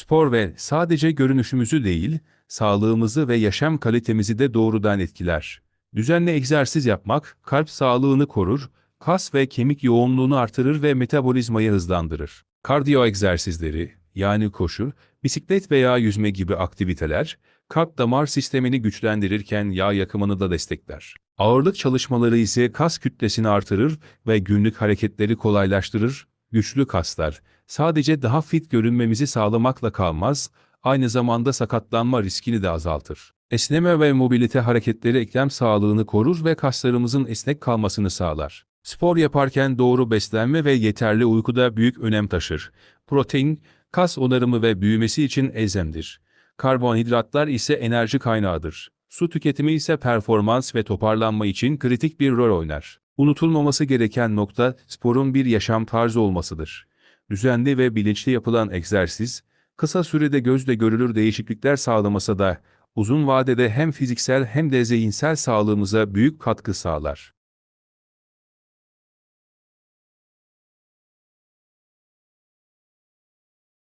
Spor ve sadece görünüşümüzü değil, sağlığımızı ve yaşam kalitemizi de doğrudan etkiler. Düzenli egzersiz yapmak, kalp sağlığını korur, kas ve kemik yoğunluğunu artırır ve metabolizmayı hızlandırır. Kardiyo egzersizleri, yani koşu, bisiklet veya yüzme gibi aktiviteler, kalp damar sistemini güçlendirirken yağ yakımını da destekler. Ağırlık çalışmaları ise kas kütlesini artırır ve günlük hareketleri kolaylaştırır. Güçlü kaslar, sadece daha fit görünmemizi sağlamakla kalmaz, aynı zamanda sakatlanma riskini de azaltır. Esneme ve mobilite hareketleri eklem sağlığını korur ve kaslarımızın esnek kalmasını sağlar. Spor yaparken doğru beslenme ve yeterli uyku da büyük önem taşır. Protein, kas onarımı ve büyümesi için elzemdir. Karbonhidratlar ise enerji kaynağıdır. Su tüketimi ise performans ve toparlanma için kritik bir rol oynar. Unutulmaması gereken nokta sporun bir yaşam tarzı olmasıdır. Düzenli ve bilinçli yapılan egzersiz, kısa sürede gözle görülür değişiklikler sağlamasa da uzun vadede hem fiziksel hem de zihinsel sağlığımıza büyük katkı sağlar.